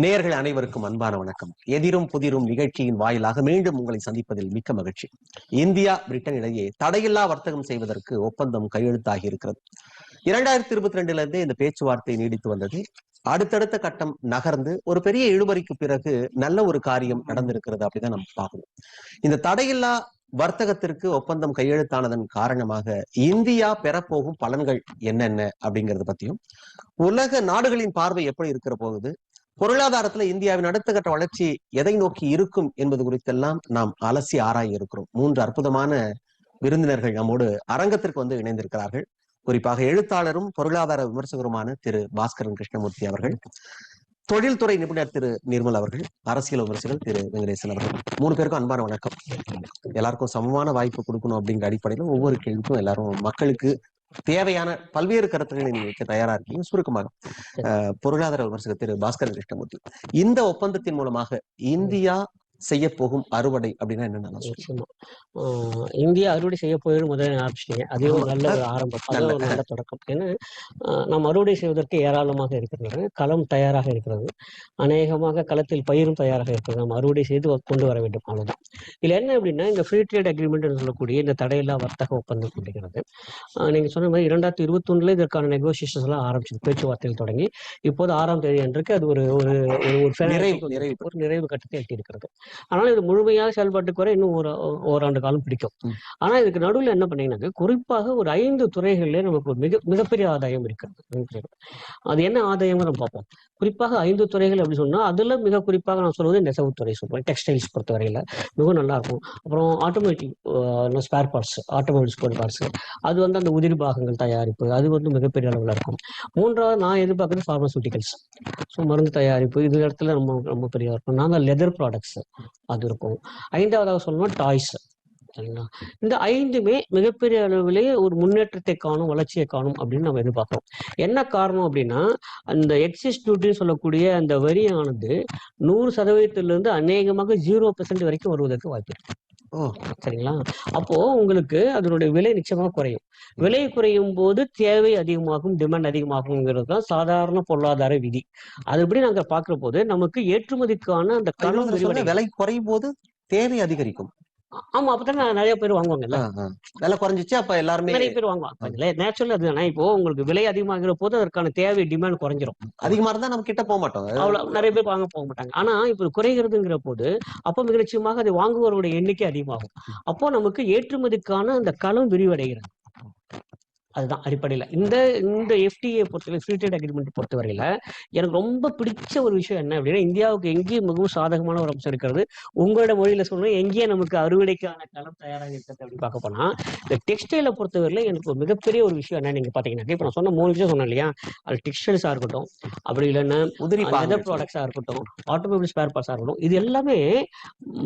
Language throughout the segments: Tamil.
நேயர்கள் அனைவருக்கும் அன்பான வணக்கம். எதிரும் புதிரும் நிகழ்ச்சியின் வாயிலாக மீண்டும் உங்களை சந்திப்பதில் மிக்க மகிழ்ச்சி. இந்தியா பிரிட்டன் இடையே தடையில்லா வர்த்தகம் செய்வதற்கு ஒப்பந்தம் கையெழுத்தாகி இருக்கிறது. இரண்டாயிரத்தி இருபத்தி ரெண்டுல இருந்தே இந்த பேச்சுவார்த்தை நீடித்து வந்தது. அடுத்தடுத்த கட்டம் நகர்ந்து ஒரு பெரிய இழுபறிக்கு பிறகு நல்ல ஒரு காரியம் நடந்திருக்கிறது அப்படிதான் நம்ம பார்க்கணும். இந்த தடையில்லா வர்த்தகத்திற்கு ஒப்பந்தம் கையெழுத்தானதன் காரணமாக இந்தியா பெறப்போகும் பலன்கள் என்னென்ன அப்படிங்கறத பத்தியும் உலக நாடுகளின் பார்வை எப்படி இருக்கிற போகுது பொருளாதாரத்துல இந்தியாவின் அடுத்த கட்ட வளர்ச்சி எதை நோக்கி இருக்கும் என்பது குறித்தெல்லாம் நாம் அலசி ஆராய இருக்கிறோம். மூன்று அற்புதமான விருந்தினர்கள் நம்மோடு அரங்கத்திற்கு வந்து இணைந்திருக்கிறார்கள். குறிப்பாக எழுத்தாளரும் பொருளாதார விமர்சகருமான திரு பாஸ்கரன் கிருஷ்ணமூர்த்தி அவர்கள் தொழில்துறை நிபுணர் திரு நிர்மல் அவர்கள் அரசியல் விமர்சகர் திரு வெங்கடேசன் அவர்கள். மூணு பேருக்கும் அன்பான வணக்கம். எல்லாருக்கும் சமமான வாய்ப்பு கொடுக்கணும் அப்படிங்கிற அடிப்படையில ஒவ்வொரு கேள்விக்கும் எல்லாரும் மக்களுக்கு தேவையான பல்வேறு கருத்துக்களை நீங்க வைக்க தயாரா இருக்கீங்க. சுருக்கமாக பொருளாதார விமர்சகர் திரு பாஸ்கரன் கிருஷ்ணமூர்த்தி இந்த ஒப்பந்தத்தின் மூலமாக இந்தியா செய்ய போகும் அறுவடை அப்படின்னா என்னன்னு நிச்சயமா. இந்தியா அறுவடை செய்ய போயிரு முதல்ல ஆரம்பிச்சிட்டீங்க. அதே ஒரு நல்ல ஒரு ஆரம்பம். நல்ல. ஒரு நல்ல தொடக்கம். ஏன்னா நாம் அறுவடை செய்வதற்கு ஏராளமாக இருக்கிறது. களம் தயாராக இருக்கிறது. அநேகமாக களத்தில் பயிரும் தயாராக இருக்கிறது. நாம் அறுவடை செய்து கொண்டு வர வேண்டும். அவ்வளவுதான். இதுல என்ன அப்படின்னா இந்த ஃப்ரீ ட்ரேட் அக்ரிமெண்ட் சொல்லக்கூடிய இந்த தடையில்லா வர்த்தக ஒப்பந்தம் அப்படிங்கிறது நீங்க சொன்ன மாதிரி இரண்டாயிரத்தி இருபத்தி ஒண்ணுல இதற்கான நெகோசியேஷன்ஸ் எல்லாம் ஆரம்பிச்சது. பேச்சுவார்த்தையில் தொடங்கி இப்போது ஆறாம் தேதி அன்றைக்கு அது ஒரு ஒரு நிறைவு நிறைவு கட்டத்தை எட்டியிருக்கிறது. ஆனால் இது முழுமையாக செயல்பாட்டுக்கு வர இன்னும் ஒரு ஓராண்டு காலம் பிடிக்கும். ஆனா இதுக்கு நடுவில் என்ன பண்ணீங்கன்னா குறிப்பாக ஒரு ஐந்து துறைகளிலே நமக்கு ஒரு மிக மிகப்பெரிய ஆதாயம் இருக்கிறது. அது என்ன ஆதாயம் நம்ம பார்ப்போம். குறிப்பாக ஐந்து துறைகள் அப்படி சொன்னா அதுல மிக குறிப்பாக நான் சொல்வது நெசவுத்துறை சொல்றேன். டெக்ஸ்டைல்ஸ் பொறுத்தவரையில மிக நல்லா இருக்கும். அப்புறம் automotive spare parts automobile spare parts அது வந்து அந்த உதிரி பாகங்கள் தயாரிப்பு அது வந்து மிகப்பெரிய அளவில் இருக்கும். மூன்றாவது நான் எதிர்பார்க்கறது ஃபார்மசூட்டிகல்ஸ் ஸோ மருந்து தயாரிப்பு இது இடத்துல ரொம்ப ரொம்ப பெரிய இருக்கும். நாங்கள் லெதர் ப்ராடக்ட்ஸ் அது இருக்கும். ஐந்தாவதாக சொல்லணும் டாய்ஸ். சரிங்களா? இந்த ஐந்துமே மிகப்பெரிய அளவிலேயே ஒரு முன்னேற்றத்தை காணும் வளர்ச்சியை காணும் அப்படின்னு நம்ம எதிர்பார்க்கிறோம். என்ன காரணம் அப்படின்னா அந்த எக்ஸிஸ் டியூட்டின்னு சொல்லக்கூடிய அந்த வரியானது நூறு சதவீதத்திலிருந்து அநேகமாக ஜீரோ பெர்சன்ட் வரைக்கும் வருவதற்கு வாய்ப்பு இருக்கு. சரிங்களா? அப்போ உங்களுக்கு அதனுடைய விலை நிச்சயமாக குறையும். விலை குறையும் போது தேவை அதிகமாகும் டிமாண்ட் அதிகமாகுங்கிறது தான் சாதாரண பொருளாதார விதி. அதுபடி நாங்க பார்க்கிற போது நமக்கு ஏற்றுமதிக்கான அந்த விரிவடை விலை குறையும் போது தேவை அதிகரிக்கும். ஆமா அப்பதான் நிறைய பேர் வாங்குவாங்கல்ல. விலை குறைஞ்சிச்சு அப்ப எல்லாருமே நிறைய பேர் வாங்குவாங்க. நேச்சுரல் அதுதானே இப்போ உங்களுக்கு விலை அதிகமாகிற போது அதற்கான தேவை டிமாண்ட் குறைஞ்சிரும். அதிகமா இருந்தா நம்ம கிட்ட போக மாட்டோம். அவ்வளவு நிறைய பேர் வாங்க போக மாட்டாங்க. ஆனா இப்போ குறைகிறதுங்கிற போது அப்போ மிக நிச்சயமாக அதை வாங்குவோருடைய எண்ணிக்கை அதிகமாகும். அப்போ நமக்கு ஏற்றுமதிக்கான அந்த களம் விரிவடைகிறது. அதுதான் அடிப்படையில். இந்த இந்த எஃப்டிஏ பொறுத்தவரை ஃப்ரீ ட்ரேட் அக்ரிமெண்ட் பொறுத்தவரையில எனக்கு ரொம்ப பிடிச்ச ஒரு விஷயம் என்ன அப்படின்னா இந்தியாவுக்கு எங்கேயும் மிகவும் சாதகமான ஒரு அம்சம் இருக்கிறது. உங்களோட மொழியில சொல்லணும் எங்கேயே நமக்கு அறுவடைக்கான களம் தயாராக இருக்கிறது அப்படின்னு பார்க்க போனா இந்த டெக்ஸ்டைலை பொறுத்தவரையில எனக்கு ஒரு மிகப்பெரிய ஒரு விஷயம் என்ன நீங்க பாத்தீங்கன்னா இப்போ நான் சொன்ன மூணு விஷயம் சொன்னேன் இல்லையா? அது டெக்ஸ்டைல்ஸா இருக்கட்டும் அப்படி இல்லைன்னா உதிரி லெதர் பாகங்கள். ப்ராடக்ட்ஸா இருக்கட்டும் ஆட்டோமொபைல் ஸ்பேர் பார்ட்ஸா இருக்கட்டும் இது எல்லாமே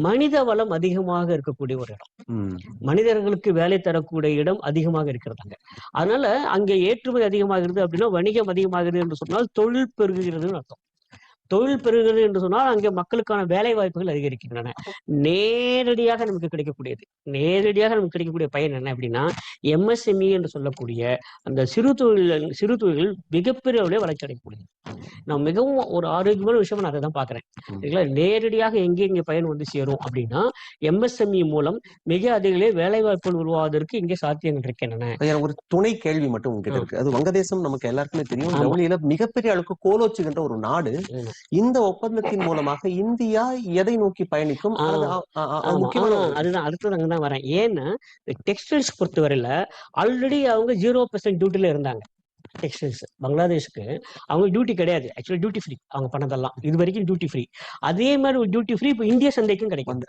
மனித வளம் அதிகமாக இருக்கக்கூடிய ஒரு இடம். மனிதர்களுக்கு வேலை தரக்கூடிய இடம் அதிகமாக இருக்கிறதாங்க. அதனால அங்கே ஏற்றுமதி அதிகமாகிறது அப்படின்னா வணிகம் அதிகமாகிறது என்று சொன்னால் தொழில் பெருகுகிறதுன்னு அர்த்தம். தொழில் பெருகிறது என்று சொன்னால் அங்கே மக்களுக்கான வேலை வாய்ப்புகள் அதிகரிக்கின்றன. நேரடியாக நமக்கு கிடைக்கக்கூடியது. நேரடியாக நமக்கு கிடைக்கக்கூடிய பயன் என்ன அப்படின்னா எம்எஸ்எம்இ என்று சொல்லக்கூடிய அந்த சிறு தொழில் சிறு தொழில்கள் மிகப்பெரிய அளவில் வளர்ச்சி அடையக்கூடியது. நான் மிகவும் ஒரு ஆரோக்கியமான விஷயம் நான் அதை தான் பார்க்குறேன். ம். சரிங்களா? நேரடியாக எங்கே இங்கே பயன் வந்து சேரும் அப்படின்னா எம்எஸ்எம்இ மூலம் மிக அதிகளே வேலை வாய்ப்புகள் உருவாவதற்கு இங்கே சாத்தியங்கள் இருக்கின்றன. ஒரு துணை கேள்வி மட்டும் உங்ககிட்ட. இருக்கு. அது வங்கதேசம் நமக்கு எல்லாருக்குமே தெரியும். ஜவுளியில மிகப்பெரிய அளவுக்கு கோலோச்சுகின்ற ஒரு நாடு. இந்த ஒப்பந்தத்தின் மூலமாக இந்தியா எதை நோக்கி பயணிக்கும்? அதுதான். அடுத்தது அங்கதான் வரேன். ஏன்னா டெக்ஸ்டைல்ஸ் பொறுத்தவரையில ஆல்ரெடி அவங்க ஜீரோ பெர்சன்ட் டியூட்டில இருந்தாங்க. டெக்ஸ்டைல்ஸ் பங்களாதேஷ்க்கு அவங்க டியூட்டி கிடையாது. ஆக்சுவலி டியூட்டி ஃப்ரீ அவங்க பண்ணதெல்லாம். இது வரைக்கும் டியூட்டி ஃப்ரீ அதே மாதிரி ஒரு டியூட்டி ஃப்ரீ இப்போ இந்திய சந்தைக்கும் கிடைக்கும்.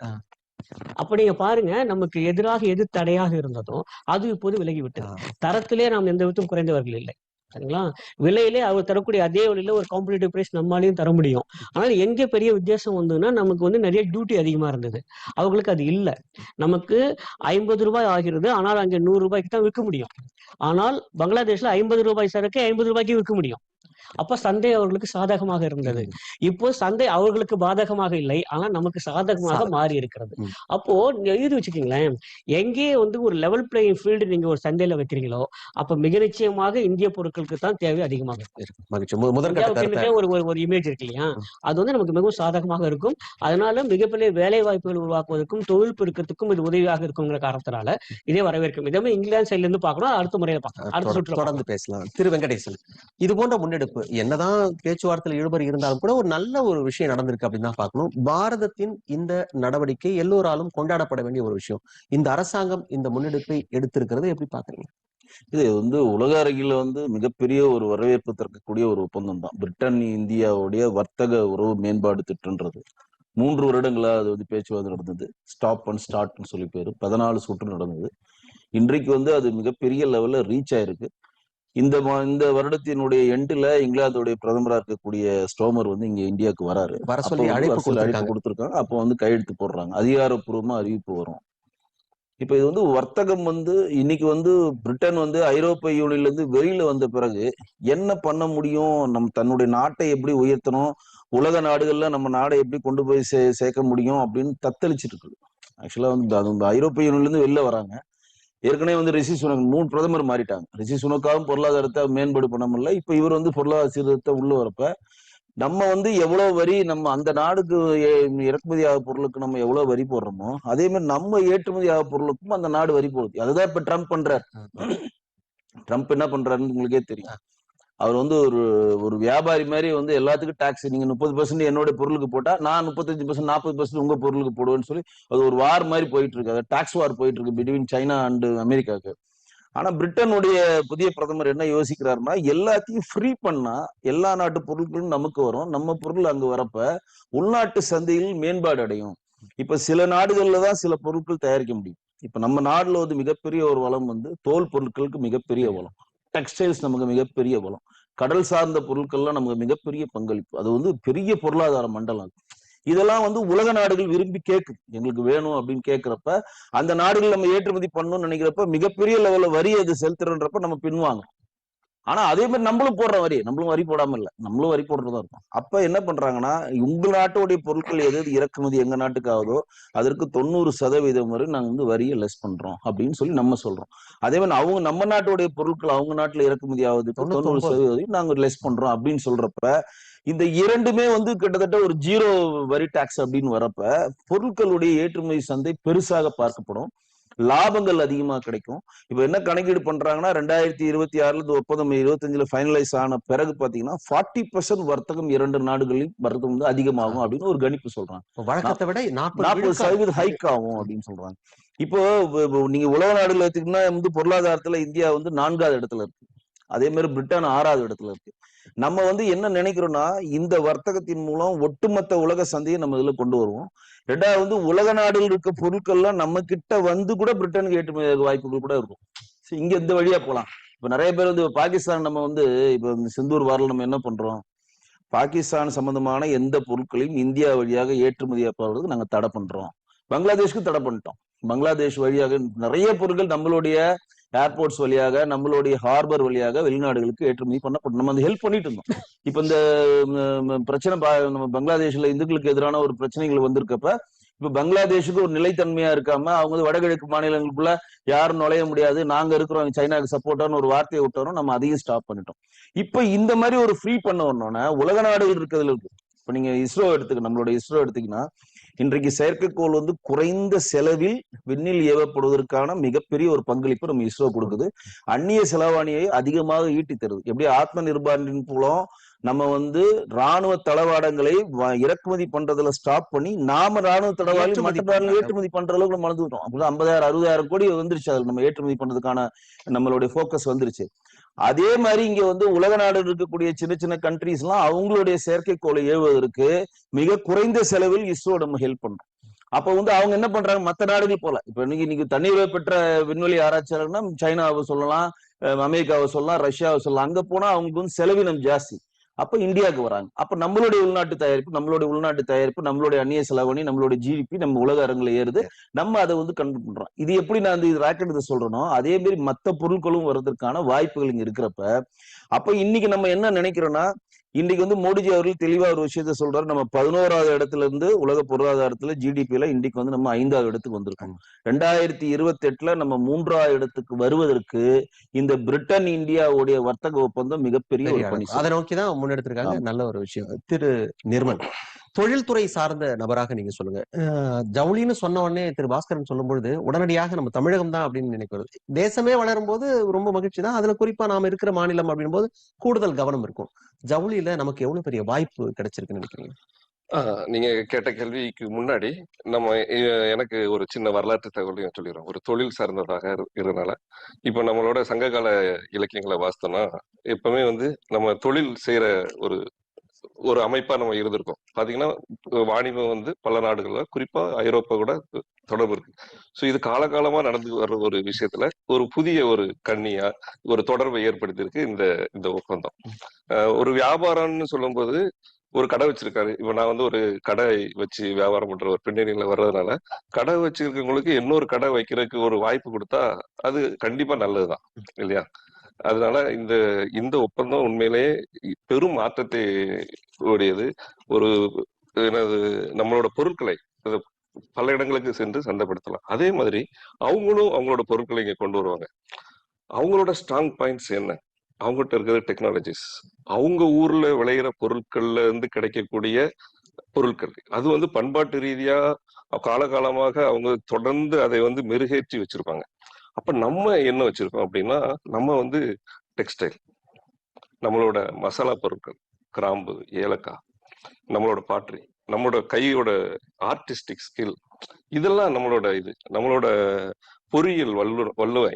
அப்ப நீங்க பாருங்க நமக்கு எதிராக எது தடையாக இருந்ததோ அது இப்போது விலகி விட்டது. தரத்திலே நாம் எந்த விதத்தும் குறைந்தவர்கள் இல்லை. சரிங்களா? விலையிலே அவர் தரக்கூடிய அதே வழியில ஒரு காம்படிட்டிவ் பிரைஸ் நம்மளாலையும் தர முடியும். ஆனால் எங்க பெரிய வித்தியாசம் வந்ததுன்னா நமக்கு வந்து நிறைய டியூட்டி அதிகமா இருந்தது. அவங்களுக்கு அது இல்லை. நமக்கு ஐம்பது ரூபாய் ஆகிறது ஆனால் அங்கே நூறு ரூபாய்க்கு தான் விற்க முடியும். ஆனால் பங்களாதேஷ்ல ஐம்பது ரூபாய் சரக்கு ஐம்பது ரூபாய்க்கு விற்க முடியும். அப்ப சந்தை அவர்களுக்கு சாதகமாக இருந்தது. இப்போ சந்தை அவர்களுக்கு பாதகமாக இல்லை. ஆனா நமக்கு சாதகமாக சாதகம். மாறி இருக்கிறது. அப்போ நீங்க எழுதி வச்சுக்கீங்களேன். எங்கே வந்து ஒரு லெவல் பிளேயிங் ஃபீல்டு நீங்க ஒரு சந்தையில வைக்கிறீங்களோ அப்ப மிக நிச்சயமாக இந்திய பொருட்களுக்கு தான் தேவை அதிகமாக இருக்கும். ஒரு ஒரு- இமேஜ் இருக்கு இல்லையா? அது வந்து நமக்கு மிகவும் சாதகமாக இருக்கும். அதனால மிகப்பெரிய வேலை வாய்ப்புகள் உருவாக்குவதற்கும் தொழில் பெருக்கத்துக்கும் இது உதவியாக இருக்குங்கிற காரணத்தினால இதே வரவேற்கும். இதே இங்கிலாந்து சைட்ல இருந்து பார்க்கணும் அடுத்த முறையில பார்க்கணும் அடுத்த தொடர்ந்து பேசலாம். திரு வெங்கடேசன் இது போன்ற முன்னெடுப்பு என்னதான் பேச்சுவார்த்தையில் ஈடுபடு இருந்தாலும் கூட ஒரு நல்ல ஒரு விஷயம் நடந்திருக்கு அப்படின்னு தான் பார்க்கணும். பாரதத்தின் இந்த நடவடிக்கை எல்லோராலும் கொண்டாடப்பட வேண்டிய ஒரு விஷயம். இந்த அரசாங்கம் இந்த முன்னெடுப்பை எடுத்திருக்கிறது எப்படி பாக்குறீங்க இது வந்து உலக அரங்கில வந்து மிகப்பெரிய ஒரு வரவேற்பு தரக்கூடிய ஒரு ஒப்பந்தம் தான். பிரிட்டன் இந்தியாவுடைய வர்த்தக உறவு மேம்பாடு திட்டம்ன்றது மூன்று வருடங்களா அது வந்து பேச்சுவார்த்தை நடந்தது. ஸ்டாப் அண்ட் ஸ்டார்ட்னு சொல்லி பேரு. பதினாலு சுற்று நடந்தது. இன்றைக்கு வந்து அது மிகப்பெரிய லெவல்ல ரீச் ஆயிருக்கு. இந்த இந்த வருடத்தினுடைய எண்டுல இங்கிலாந்துடைய பிரதமரா இருக்கக்கூடிய ஸ்டோமர் வந்து இங்க இந்தியாவுக்கு வராரு. வர சொல்லி அழைப்பு கொடுத்திருக்காங்க. அப்போ வந்து கையெழுத்து போடுறாங்க. அதிகாரப்பூர்வமா அறிவிப்பு வரும். இப்ப இது வந்து வர்த்தகம் வந்து இன்னைக்கு வந்து பிரிட்டன் வந்து ஐரோப்பிய யூனியன்ல இருந்து வெளியில வந்த பிறகு என்ன பண்ண முடியும்? நம் தன்னுடைய நாட்டை எப்படி உயர்த்தணும்? உலக நாடுகள்ல நம்ம நாடை எப்படி கொண்டு போய் சே சேர்க்க முடியும்? அப்படின்னு தத்தளிச்சிட்டு இருக்குது. ஆக்சுவலா வந்து அது ஐரோப்பிய யூனியன்ல இருந்து வெளில வராங்க. ஏற்கனவே வந்து ரிஷி சுனக் மூணு பிரதமர் மாறிட்டாங்க. ரிஷி சுனக்காவும் பொருளாதாரத்தை மேம்பாடு பண்ண முடியல. இப்ப இவர் வந்து பொருளாதார சீர்திருத்தத்தை உள்ள வரப்ப நம்ம வந்து எவ்வளவு வரி நம்ம அந்த நாடுக்கு இறக்குமதி ஆக பொருளுக்கு நம்ம எவ்வளவு வரி போடுறோமோ அதே மாதிரி நம்ம ஏற்றுமதி ஆக பொருளுக்கும் அந்த நாடு வரி போடுது. அதுதான் இப்ப ட்ரம்ப் பண்றாரு. ட்ரம்ப் என்ன பண்றாருன்னு உங்களுக்கே தெரியும். அவர் வந்து ஒரு ஒரு வியாபாரி மாதிரி வந்து எல்லாத்துக்கும் டாக்ஸ் நீங்க முப்பது பர்சன்ட் என்னோட பொருளுக்கு போட்டா நான் முப்பத்தஞ்சு பர்சன்ட் நாற்பது பர்சன்ட் உங்க பொருளுக்கு போடுவேன்னு சொல்லி அது ஒரு வார் மாதிரி போயிட்டு இருக்கு அது டாக்ஸ் வார் போயிட்டு இருக்கு பிட்வீன் சைனா அண்ட் அமெரிக்காவுக்கு ஆனா பிரிட்டனுடைய புதிய பிரதமர் என்ன யோசிக்கிறாருன்னா எல்லாத்தையும் ஃப்ரீ பண்ணா எல்லா நாட்டு பொருட்களும் நமக்கு வரும். நம்ம பொருள் அங்கு வரப்ப உள்நாட்டு சந்தையில் மேம்பாடு அடையும். இப்ப சில நாடுகள்ல தான் சில பொருட்கள் தயாரிக்க முடியும். இப்ப நம்ம நாடுல வந்து மிகப்பெரிய ஒரு வளம் வந்து தோல் பொருட்களுக்கு மிகப்பெரிய வளம். டெக்ஸ்டைல்ஸ் நமக்கு மிகப்பெரிய வளம் கடல் சார்ந்த பொருட்கள்லாம் நமக்கு மிகப்பெரிய பங்களிப்பு. அது வந்து பெரிய பொருளாதார மண்டலம் இதெல்லாம் வந்து உலக நாடுகள் விரும்பி கேட்குது எங்களுக்கு வேணும் அப்படின்னு கேக்குறப்ப அந்த நாடுகள் நம்ம ஏற்றுமதி பண்ணணும்னு நினைக்கிறப்ப மிகப்பெரிய லெவல்ல வரி அது செலுத்துறன்றப்ப நம்ம பின்வாங்க ஆனா அதே மாதிரி நம்மளும் போடுறோம் வரி நம்மளும் வரி போடாம இல்ல. நம்மளும் வரி போடுறதா இருக்கும். அப்ப என்ன பண்றாங்கன்னா உங்க நாட்டுடைய பொருட்கள் எது இறக்குமதி எங்க நாட்டுக்கு ஆகுதோ அதற்கு தொண்ணூறு சதவீதம் வரை நாங்க வந்து வரியை லெஸ் பண்றோம் அப்படின்னு சொல்லி நம்ம சொல்றோம். அதே மாதிரி அவங்க நம்ம நாட்டுடைய பொருட்கள் அவங்க நாட்டுல இறக்குமதி ஆகுதுக்கு தொண்ணூறு. சதவீதம் நாங்க லெஸ் பண்றோம் அப்படின்னு சொல்றப்ப இந்த இரண்டுமே வந்து கிட்டத்தட்ட ஒரு ஜீரோ வரி டாக்ஸ் அப்படின்னு வரப்ப பொருட்களுடைய ஏற்றுமதி சந்தை பெருசாக பார்க்கப்படும். லாபங்கள் அதிகமா கிடைக்கும். இப்ப என்ன கணக்கீடு பண்றாங்கன்னா ரெண்டாயிரத்தி இருபத்தி ஆறுல இந்த ஒப்பந்தம் இருபத்தஞ்சுல ஃபைனலைஸ் ஆன பிறகு பாத்தீங்கன்னா ஃபார்ட்டி பர்சன்ட் வர்த்தகம் இரண்டு நாடுகளில் வர்த்தகம் வந்து அதிகமாகும் அப்படின்னு ஒரு கணிப்பு சொல்றாங்க. வழக்கத்தை விட நாற்பது சதவீதம் ஹைக் ஆகும் அப்படின்னு சொல்றாங்க. இப்போ நீங்க உலக நாடுகள் எடுத்தீங்கன்னா வந்து பொருளாதாரத்துல இந்தியா வந்து நான்காவது இடத்துல இருக்கு. அதே மாதிரி பிரிட்டன் ஆறாவது இடத்துல இருக்கு. நம்ம வந்து என்ன நினைக்கிறோம்னா இந்த வர்த்தகத்தின் மூலம் ஒட்டுமொத்த உலக சந்தையை நம்ம இதுல கொண்டு வருவோம். ரெண்டாவது வந்து உலக நாடுகள் இருக்க பொருட்கள்லாம் நம்ம கிட்ட வந்து கூட பிரிட்டனுக்கு ஏற்றுமதி வாய்ப்புகள் கூட இருக்கும். இங்க இந்த வழியா போலாம். இப்ப நிறைய பேர் வந்து பாகிஸ்தான் நம்ம வந்து இப்ப இந்த சிந்தூர் வாரில் நம்ம என்ன பண்றோம்? பாகிஸ்தான் சம்பந்தமான எந்த பொருட்களையும் இந்தியா வழியாக ஏற்றுமதி ஆப்படுறதுக்கு நாங்க தடை பண்றோம். பங்களாதேஷ்க்கு தடை பண்ணிட்டோம். பங்களாதேஷ் வழியாக நிறைய பொருட்கள் நம்மளுடைய ஏர்போர்ட்ஸ் வழியாக நம்மளுடைய ஹார்பர் வழியாக வெளிநாடுகளுக்கு ஏற்றுமதி பண்ணப்படும். நம்ம அந்த ஹெல்ப் பண்ணிட்டு இருந்தோம். இப்ப இந்த பிரச்சனை பா- நம்ம பங்களாதேஷ்ல இந்துக்களுக்கு எதிரான ஒரு பிரச்சனைகள் வந்திருக்கப்ப இப்ப பங்களாதேஷுக்கு ஒரு நிலைத்தன்மையா இருக்காம அவங்க வந்து வடகிழக்கு மாநிலங்களுக்குள்ள யாரும் நுழைய முடியாது. நாங்க இருக்கிறோம் சைனாக்கு சப்போர்ட்டான ஒரு வார்த்தையை விட்டோம் நம்ம அதையும் ஸ்டாப் பண்ணிட்டோம். இப்ப இந்த மாதிரி ஒரு ஃப்ரீ பண்ண வரணும்னா உலக நாடுகள் இருக்கிறதுல இருக்கு. இப்ப நீங்க இஸ்ரோ எடுத்துக்க நம்மளோட இஸ்ரோ எடுத்தீங்கன்னா இன்றைக்கு செயற்கைக்கோள் வந்து குறைந்த செலவில் விண்ணில் ஏவப்படுவதற்கான மிகப்பெரிய ஒரு பங்களிப்பு நம்ம இஸ்ரோ கொடுக்குது. அந்நிய செலவாணியை அதிகமாக ஈட்டி தருது. எப்படி ஆத்ம நிர்பாரின் மூலம் நம்ம வந்து ராணுவ தளவாடங்களை இறக்குமதி பண்றதுல ஸ்டாப் பண்ணி நாம ராணுவ ஏற்றுமதி மற்ற. ஏற்றுமதி பண்ற அளவுக்கு நம்ம மறந்துட்டோம் அப்படிதான் ஐம்பதாயிரம் அறுபதாயிரம் கோடி வந்துருச்சு. அதுல நம்ம ஏற்றுமதி பண்றதுக்கான நம்மளுடைய ஃபோக்கஸ் வந்துருச்சு. அதே மாதிரி இங்க வந்து உலக நாடு இருக்கக்கூடிய சின்ன சின்ன கண்ட்ரிஸ் எல்லாம் அவங்களுடைய செயற்கைக்கோளை ஏவுவதற்கு மிக குறைந்த செலவில் இஸ்ரோ நம்ம ஹெல்ப் பண்றோம். அப்ப வந்து அவங்க என்ன பண்றாங்க? மத்த நாடுகள் போல. இப்ப இன்னைக்கு இன்னைக்கு தண்ணீர் பெற்ற விண்வெளி ஆராய்ச்சியாளர்னா சைனாவை சொல்லலாம் அமெரிக்காவை சொல்லலாம் ரஷ்யாவை சொல்லலாம். அங்க போனா அவங்களுக்கு வந்து செலவினம் ஜாஸ்தி. அப்ப இந்தியாவுக்கு வராங்க. அப்ப நம்மளுடைய உள்நாட்டு தயாரிப்பு நம்மளுடைய உள்நாட்டு தயாரிப்பு நம்மளுடைய அந்நிய செலவணி நம்மளுடைய ஜிடிபி நம்ம உலக அரங்குல ஏறுது. நம்ம அதை வந்து கண்டு பண்றோம். இது எப்படி நான் இந்த ராக்கெட் இதை சொல்றேனோ அதே மாதிரி மத்த பொருட்களும் வர்றதுக்கான வாய்ப்புகள் இங்க இருக்கிறப்ப அப்ப இன்னைக்கு நம்ம என்ன நினைக்கிறோம்னா இன்னைக்கு வந்து மோடிஜி அவர்கள் தெளிவா ஒரு விஷயத்த சொல்றாரு. நம்ம பதினோராவது இடத்துல இருந்து உலக பொருளாதாரத்துல ஜிடிபில இன்னைக்கு வந்து நம்ம ஐந்தாவது இடத்துக்கு வந்திருக்கோம். ரெண்டாயிரத்தி இருபத்தி எட்டுல நம்ம மூன்றாவது இடத்துக்கு வருவதற்கு இந்த பிரிட்டன் இந்தியாவுடைய வர்த்தக ஒப்பந்தம் மிகப்பெரிய. அதை நோக்கி தான் முன்னெடுத்திருக்காங்க நல்ல ஒரு விஷயம். திரு நிர்மல். தொழில்துறை சார்ந்த நபராக நீங்க சொல்லுங்க. ஜவுளின்னு சொன்ன உடனே திரு பாஸ்கரன் சொல்லும் பொழுது உடனடியாக நம்ம தமிழகம் தான் அப்படின்னு நினைக்கிறது தேசமே வளரும் போது ரொம்ப மகிழ்ச்சி தான். அதுல குறிப்பா நாம இருக்கிற மாநிலம் அப்படின் போது கூடுதல் கவனம் இருக்கும். ஜவுளியில நமக்கு எவ்வளவு பெரிய வாய்ப்பு கிடைச்சிருக்குன்னு நினைக்கிறீங்க? ஆஹ் நீங்க கேட்ட கேள்விக்கு முன்னாடி நம்ம எனக்கு ஒரு சின்ன வரலாற்று தகவலையும் சொல்லிடுறோம் ஒரு தொழில் சார்ந்ததாக இருந்தனால. இப்போ நம்மளோட சங்ககால இலக்கியங்களை வாசித்தோம்னா எப்பவுமே வந்து நம்ம தொழில் செய்யற ஒரு ஒரு அமைப்பா நம்ம இருந்திருக்கோம். பாத்தீங்கன்னா வாணிபம் வந்து பல நாடுகள்ல குறிப்பா ஐரோப்பா கூட தொடர்பு இருக்கு. ஸோ இது காலகாலமா நடந்து வர்ற ஒரு விஷயத்துல ஒரு புதிய ஒரு கண்ணியா ஒரு தொடர்பை ஏற்படுத்தியிருக்கு இந்த இந்த ஒப்பந்தம். ஆஹ் ஒரு வியாபாரம்னு சொல்லும்போது ஒரு கடை வச்சிருக்காரு. இப்ப நான் வந்து ஒரு கடை வச்சு வியாபாரம் பண்ற ஒரு பின்னணியில வர்றதுனால கடை வச்சிருக்கவங்களுக்கு இன்னொரு கடை வைக்கிறதுக்கு ஒரு வாய்ப்பு கொடுத்தா அது கண்டிப்பா நல்லதுதான் இல்லையா? அதனால இந்த இந்த ஒப்பந்தம் உண்மையிலேயே பெரும் மாற்றத்தை உடையது. ஒரு என்னது நம்மளோட பொருட்களை பல இடங்களுக்கு சென்று சந்தைப்படுத்தலாம். அதே மாதிரி அவங்களும் அவங்களோட பொருட்களை இங்க கொண்டு வருவாங்க. அவங்களோட ஸ்ட்ராங் பாயிண்ட்ஸ் என்ன? அவங்ககிட்ட இருக்கிற டெக்னாலஜிஸ் அவங்க ஊர்ல விளையிற பொருட்கள்ல இருந்து கிடைக்கக்கூடிய பொருட்கள். அது வந்து பண்பாட்டு ரீதியா காலகாலமாக அவங்க தொடர்ந்து அதை வந்து மெருகேற்றி வச்சிருப்பாங்க. அப்ப நம்ம என்ன வச்சிருக்கோம் அப்படின்னா நம்ம வந்து டெக்ஸ்டைல் நம்மளோட மசாலா பொருட்கள் கிராம்பு ஏலக்காய் நம்மளோட பாட்ரி நம்மளோட கையோட ஆர்டிஸ்டிக் ஸ்கில் இதெல்லாம் நம்மளோட இது நம்மளோட பொறியியல் வல்லு வல்லுவை.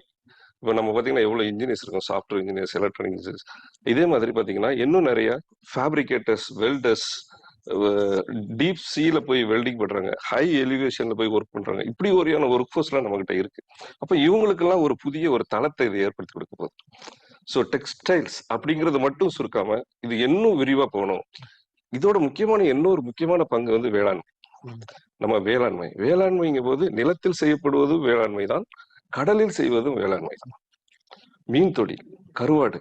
இப்போ நம்ம பார்த்தீங்கன்னா எவ்வளோ இன்ஜினியர்ஸ் இருக்கும் சாஃப்ட்வேர் இன்ஜினியர்ஸ் எலக்ட்ரானிக் இன்ஜினியர்ஸ் இதே மாதிரி பார்த்தீங்கன்னா இன்னும் நிறைய ஃபேப்ரிகேட்டர்ஸ் வெல்டர்ஸ் டீப் சீல போய் வெல்டிங் பண்றாங்க. ஹை எலிவேஷன்ல போய் ஒர்க் பண்றாங்க. இப்படி ஒருயான ஒர்க் ஃபோர்ஸ்லாம் நம்ம கிட்ட இருக்கு. அப்ப இவங்களுக்கெல்லாம் ஒரு புதிய ஒரு தளத்தை இது ஏற்படுத்தி கொடுக்க போகுது. ஸோ டெக்ஸ்டைல்ஸ் அப்படிங்கறது மட்டும் சுருக்காம இது இன்னும் விரிவா போகணும். இதோட முக்கியமான இன்னொரு முக்கியமான பங்கு வந்து வேளாண்மை. நம்ம வேளாண்மை. வேளாண்மைங்கும் போது நிலத்தில் செய்யப்படுவதும் வேளாண்மை தான் கடலில் செய்வதும் வேளாண்மை தான். மீன் தொழில் கருவாடு.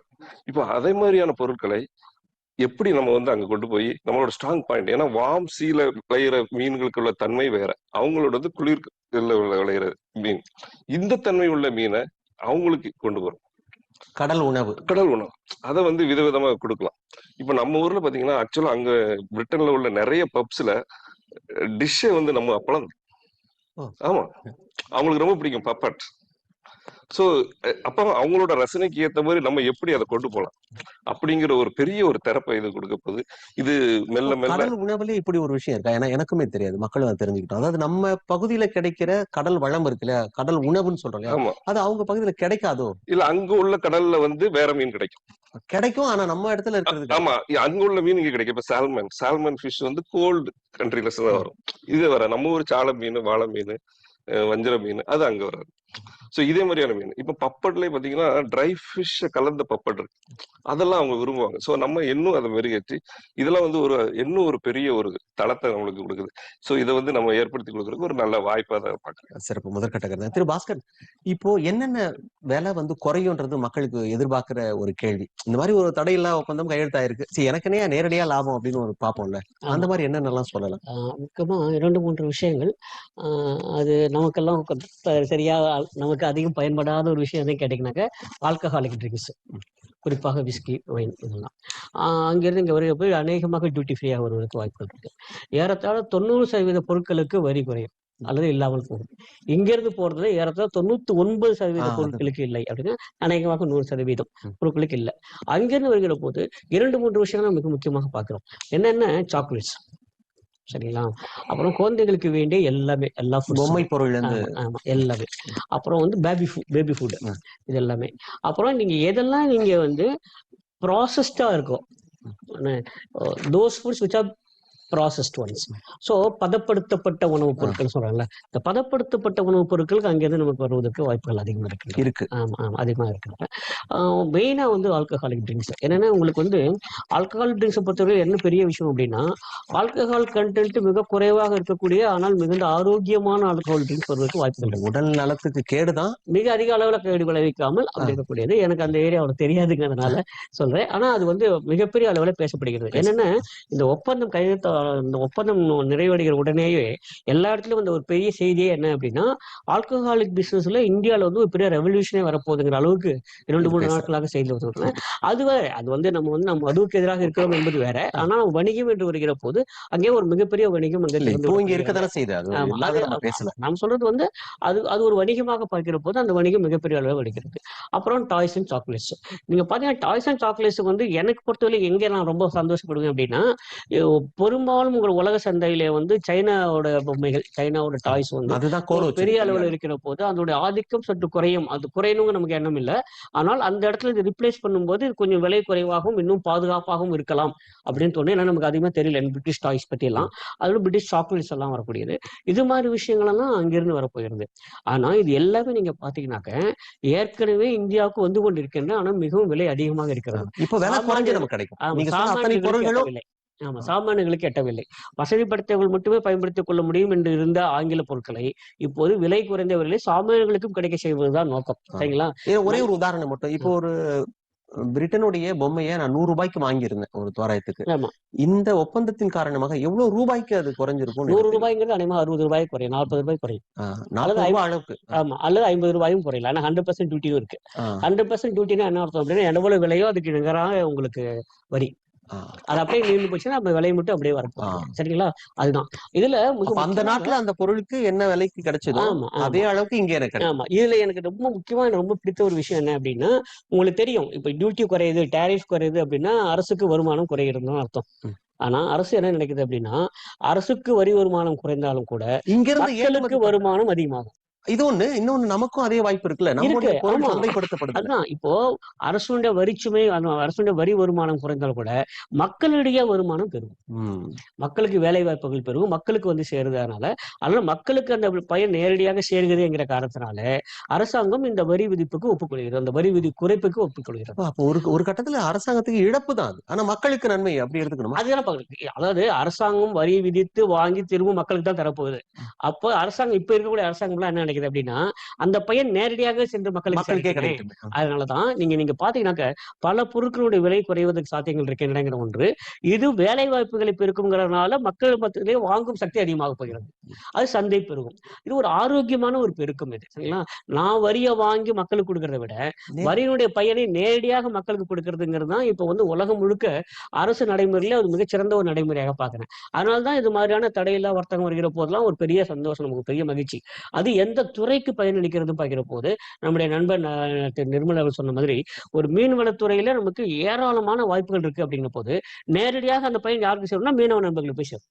இப்போ அதே மாதிரியான பொருட்களை எப்படி நம்ம வந்து அங்க கொண்டு போய் நம்மளோட ஸ்ட்ராங் பாயிண்ட் ஏன்னா வாம் சீல விளையிற மீன்களுக்கு உள்ள தன்மை வேற. அவங்களோடது குளிர் விளையிற மீன். இந்த தன்மை உள்ள மீனை அவங்களுக்கு கொண்டு வரும் கடல் உணவு. கடல் உணவு. அதை வந்து விதவிதமா கொடுக்கலாம். இப்ப நம்ம ஊர்ல பாத்தீங்கன்னா ஆக்சுவலா அங்க பிரிட்டன்ல உள்ள நிறைய பப்ஸ்ல டிஷ்ஷே வந்து நம்ம அப்பளம். ஆமா. அவங்களுக்கு ரொம்ப பிடிக்கும் பப்பட் சோ அப்ப அவங்களோட ரசனைக்கு ஏத்த மாதிரி நம்ம எப்படி அதை கொண்டு போலாம்? அப்படிங்கிற ஒரு பெரிய ஒரு திறப்பை இது கொடுக்க போகுது. இது மெல்ல மெல்ல கடல் உணவுலயே இப்படி ஒரு விஷயம் இருக்கா? ஏன்னா எனக்குமே தெரியாது. மக்களும் அதை தெரிஞ்சுக்கிட்டோம். அதாவது நம்ம பகுதியில கிடைக்கிற கடல் வளம் இருக்கு இல்லையா? கடல் உணவுன்னு ஆமா. அது அவங்க பகுதியில கிடைக்காதோ? இல்ல அங்க உள்ள கடல்ல வந்து வேற மீன் கிடைக்கும். கிடைக்கும். ஆனா நம்ம இடத்துல இருக்கிறது. ஆமா. அங்க உள்ள மீன் இங்க கிடைக்கும். இப்ப சால்மன் சால்மன் ஃபிஷ் வந்து கோல்டு கண்ட்ரில தான் வரும். இது வர நம்ம ஊர் சாலை மீன் வாழை மீன் வஞ்சர மீன் அது அங்க வராது. சோ இதே மாதிரியான மீன். இப்ப பப்பட்லயே பாத்தீங்கன்னா ட்ரை ஃபிஷ் கலந்த பப்பட் இருக்கு. அதெல்லாம் அவங்க விரும்புவாங்க. சோ நம்ம இன்னும் அதை மெருகேற்றி இதெல்லாம் வந்து ஒரு இன்னும் ஒரு பெரிய ஒரு தளத்தை நம்மளுக்கு கொடுக்குது. சோ இதை வந்து நம்ம ஏற்படுத்தி கொடுக்கறதுக்கு ஒரு நல்ல வாய்ப்பா தான் பாக்குறேன் சிறப்பு. முதற்கட்ட திரு பாஸ்கர் இப்போ என்னென்ன விலை வந்து குறையும்ன்றது மக்களுக்கு எதிர்பார்க்கிற ஒரு கேள்வி. இந்த மாதிரி ஒரு தடையில்லா ஒப்பந்தம் கையெழுத்தாயிருக்கு. சரி எனக்குனே நேரடியா லாபம் அப்படின்னு ஒரு பார்ப்போம்ல. அந்த மாதிரி என்னென்னலாம் சொல்லலாம்? முக்கியமா இரண்டு மூன்று விஷயங்கள். ஆஹ் அது நமக்கெல்லாம் சரியா நமக்கு அதிகம் பயன்படாத ஒரு விஷயம் எதுவும் கேட்டீங்கன்னாக்க ஆல்கஹாலிக் ட்ரிங்க்ஸ் குறிப்பாக விஸ்கி ஒயின் இதெல்லாம். அங்கிருந்து இங்க வருகிற போய் அநேகமாக டியூட்டி ஃப்ரீயாக வருவதற்கு வாய்ப்புகள் இருக்கு. ஏறத்தாழ தொண்ணூறு சதவீத பொருட்களுக்கு வரி குறையும். அல்லது இல்லாமல் போகும். இங்கிருந்து போறதுல ஏறத்தாழ தொண்ணூத்தி ஒன்பது சதவீத பொருட்களுக்கு இல்லை அப்படின்னா அநேகமாக நூறு சதவீதம். பொருட்களுக்கு இல்லை. அங்கிருந்து வருகிற போது இரண்டு மூன்று விஷயங்கள் மிக முக்கியமாக பார்க்கிறோம். என்னென்ன? சாக்லேட்ஸ் சரிங்களா? அப்புறம் குழந்தைகளுக்கு வேண்டிய எல்லாமே எல்லா பொம்மை ஆமா, ஆமா, எல்லாமே. அப்புறம் வந்து பேபி ஃபுட் பேபி ஃபுட். இது எல்லாமே அப்புறம் நீங்க எதெல்லாம் நீங்க வந்து ப்ராசஸ்டா இருக்கும் those foods which are processed ones so பதப்படுத்தப்பட்ட உணவுப் பொருட்கள் சொல்றாங்கல்ல இந்த பதப்படுத்தப்பட்ட உணவுப் பொருட்களுக்கு அங்கேருந்து நமக்கு வருவதற்கு வாய்ப்புகள் அதிகமாக இருக்கு இருக்கு. ஆமா ஆமா அதிகமாக இருக்குங்க. மெயினா வந்து ஆல்கஹாலிக் ட்ரிங்க்ஸ் என்னன்னா உங்களுக்கு வந்து ஆல்கஹாலிக் ட்ரிங்க்ஸை பொறுத்தவரை என்ன பெரிய விஷயம் அப்படின்னா ஆல்கஹால் கண்டென்ட் மிக குறைவாக இருக்கக்கூடிய ஆனால் மிகுந்த ஆரோக்கியமான ஆல்கஹால் ட்ரிங்க்ஸ் வருவதற்கு வாய்ப்புகள் இருக்கு. உடல் நலத்துக்கு கேடுதான்? மிக அதிக அளவுல கேடு விளைவிக்காமல் அப்படி இருக்கக்கூடியது. எனக்கு அந்த ஏரியா அவ்வளவு தெரியாதுங்கிறதுனால சொல்றேன். ஆனா அது வந்து மிகப்பெரிய அளவுல பேசப்படுகிறது. என்னன்னா இந்த ஒப்பந்தம் கையெழுத்த இந்த ஒப்பந்தம் நிறைவடைகிற உடனேயே எல்லா இடத்துலயும் இந்த ஒரு பெரிய செய்தியே என்ன அப்படின்னா ஆல்கஹாலிக் பிசினஸ்ல இந்தியால வந்து ஒரு பெரிய ரெவல்யூஷனே வரப்போகுதுங்கிற அளவுக்கு இரண்டு மூணு நாட்களாக செய்தி வருது அது வேற அது வந்து நம்ம வந்து நம்ம மதுவுக்கு எதிராக இருக்கிறோம் என்பது வேற. ஆனா வணிகம் என்று வருகிற போது அங்கே ஒரு மிகப்பெரிய வணிகம் அங்கே. இருக்கதானே பேசல நாம் சொல்றது வந்து அது அது ஒரு வணிகமாக பார்க்கிற போது அந்த வணிகம் மிகப்பெரிய அளவில் வடிக்கிறது அப்புறம் டாய்ஸ் அண்ட் சாக்லேட்ஸ் நீங்க பாத்தீங்கன்னா டாய்ஸ் அண்ட் சாக்லேட்ஸ் வந்து எனக்கு பொறுத்தவரை எங்க நான் ரொம்ப சந்தோஷப்படுவேன் அப்படின்னா இ- பெரும்பாலும் உங்கள் உலக சந்தையில வந்து சைனாவோட பொம்மைகள் சைனாவோட டாய்ஸ் வந்து அதுதான் பெரிய அளவில் இருக்கிற போது அதோட ஆதிக்கம் சற்று குறையும். அது குறையணுங்க நமக்கு எண்ணம் இல்லை. ஆனால் அந்த இடத்துல இது ரிப்ளேஸ் பண்ணும்போது இது கொஞ்சம் விலை குறைவாகவும் இன்னும் பாதுகாப்பாகவும் இருக்கலாம் அப்படின்னு தோணும் ஏன்னா நமக்கு அதிகமாக தெரியல. பிரிட்டிஷ் டாய்ஸ் பத்தி எல்லாம் அதோட பிரிட்டிஷ் சாக்லேட்ஸ் எல்லாம் வரக்கூடியது. இது மாதிரி விஷயங்கள் எல்லாம் அங்கிருந்து வரப்போகிறது ஆனா இது எல்லாமே நீங்க பாத்தீங்கன்னாக்க ஏற்கனவே இந்தியாவுக்கு வந்து கொண்டு இருக்கின்ற ஆனா மிகவும் விலை அதிகமாக இருக்கிறது. இப்போ விலை குறைஞ்சு நமக்கு கிடைக்கும். ஆமா, சாமானியர்களுக்கு எட்டவில்லை ஆமா சாமானியர்களுக்கு எட்டவில்லை வசதி படைத்தவர்கள் மட்டுமே பயன்படுத்திக் கொள்ள முடியும் என்று இருந்த ஆங்கில பொருட்களை இப்போது விலை குறைந்த விலையில் சாமானியர்களுக்கும் கிடைக்க செய்வதுதான் நோக்கம். சரிங்களா? ஒரே ஒரு உதாரணம் மட்டும். இப்போ ஒரு பிரிட்டனுடைய பொம்மையை நான் நூறு ரூபாய்க்கு வாங்கியிருந்தேன் ஒரு தோராயத்துக்கு. ஆமா. இந்த ஒப்பந்தத்தின் காரணமாக எவ்வளவு ரூபாய்க்கு அது குறைஞ்சிருக்கும் நூறு ரூபாய்ங்கிறது அனிமா அறுபது ரூபாய் குறையும் நாற்பது ரூபாய் குறையும். ரூபாய் அளவுக்கு. ஆமா அல்லது ஐம்பது ரூபாயும் குறையல. ஆனா ஹண்ட்ரட் பர்சன்ட் டியூட்டியும் இருக்கு. ஹண்ட்ரட் பர்சன்ட் டியூட்டினா என்ன அர்த்தம் அப்படின்னா எவ்வளவு விலையோ அதுக்கு நிகராக உங்களுக்கு வரி. அது அப்படியே நீண்டு போச்சுன்னா நம்ம விலை மட்டும் அப்படியே வரப்போம். சரிங்களா? அதுதான். இதுல அந்த நாட்டுல அந்த பொருளுக்கு என்ன விலைக்கு கிடைச்சதோ அதே அளவுக்கு இங்க எனக்கு ஆமா. இதுல எனக்கு ரொம்ப முக்கியமா எனக்கு ரொம்ப பிடித்த ஒரு விஷயம் என்ன அப்படின்னா உங்களுக்கு தெரியும் இப்ப டியூட்டி குறையுது டேரிஃப் குறையுது அப்படின்னா அரசுக்கு வருமானம் குறைகிறதுன்னு அர்த்தம். ஆனா அரசு என்ன நினைக்குது அப்படின்னா அரசுக்கு வரி வருமானம் குறைந்தாலும் கூட இங்க இருந்து ஏற்றுமதி வருமானம் அதிகமாகும். இது ஒண்ணு. இன்னொன்னு நமக்கும் அதே வாய்ப்பு இருக்குல்ல. நம்மளுடைய பொருள். சந்தைப்படுத்தப்படுது அதுதான் இப்போ அரசுடைய வரிச்சுமை அரசுடைய வரி வருமானம் குறைந்தால் கூட மக்களிடையே வருமானம் பெருகும். மக்களுக்கு வேலை வாய்ப்புகள் பெருகும். மக்களுக்கு வந்து சேருதனால அதனால மக்களுக்கு அந்த பயன் நேரடியாக சேர்கிறதுங்கிற காரணத்தினால அரசாங்கம் இந்த வரி விதிப்புக்கு ஒப்புக்கொள்கிறது. அந்த வரி விதி குறைப்புக்கு ஒப்புக்கொள்கிறது. அப்போ ஒரு ஒரு கட்டத்துல அரசாங்கத்துக்கு இழப்பு தான். அது ஆனா மக்களுக்கு நன்மை அப்படி எடுத்துக்கணுமா? அதுதான். அதாவது அரசாங்கம் வரி விதித்து வாங்கி திரும்ப மக்களுக்கு தான் தரப்போகுது. அப்போ அரசாங்கம் இப்ப இருக்கக்கூடிய அரசாங்கம்லாம் என்ன நினைக்குது அப்படின்னா அந்த பயன் நேரடியாக சென்று மக்களுக்கு. கிடைக்கும். அதனாலதான் நீங்க நீங்க பாத்தீங்கன்னாக்க பல பொருட்களுடைய விலை குறைவதற்கு சாத்தியங்கள் இருக்கின்றன ஒன்று. இது வேலை வாய்ப்புகளை பெருக்குங்கிறதுனால மக்கள் மத்தியிலே வாங்கும் சக்தி அதிகமாக போகிறது. அது சந்தை பெருகும். இது ஒரு ஆரோக்கியமான ஒரு பெருக்கம் இது சரிங்களா? நான் வரியை வாங்கி மக்களுக்கு கொடுக்கறத விட வரியினுடைய பயனை நேரடியாக மக்களுக்கு கொடுக்கறதுங்கிறது தான் இப்ப வந்து உலகம் முழுக்க அரசு நடைமுறையில ஒரு மிகச்சிறந்த ஒரு நடைமுறையாக பாக்குறேன் அதனாலதான் இது மாதிரியான தடையில்லா வர்த்தகம் வருகிற போதெல்லாம் ஒரு பெரிய சந்தோஷம் நமக்கு பெரிய மகிழ்ச்சி. அது எந்த துறைக்கு பயனளிக்கிறது பார்க்கிற போது நம்முடைய நண்பர் நிர்மல் சொன்ன மாதிரி ஒரு மீன்வளத்துறையில நமக்கு ஏராளமான வாய்ப்புகள் இருக்கு அப்படிங்கிற போது நேரடியாக அந்த பையன் யாருக்கு சேரும்னா மீனவ நண்பர்களுக்கு போய் சேரும்.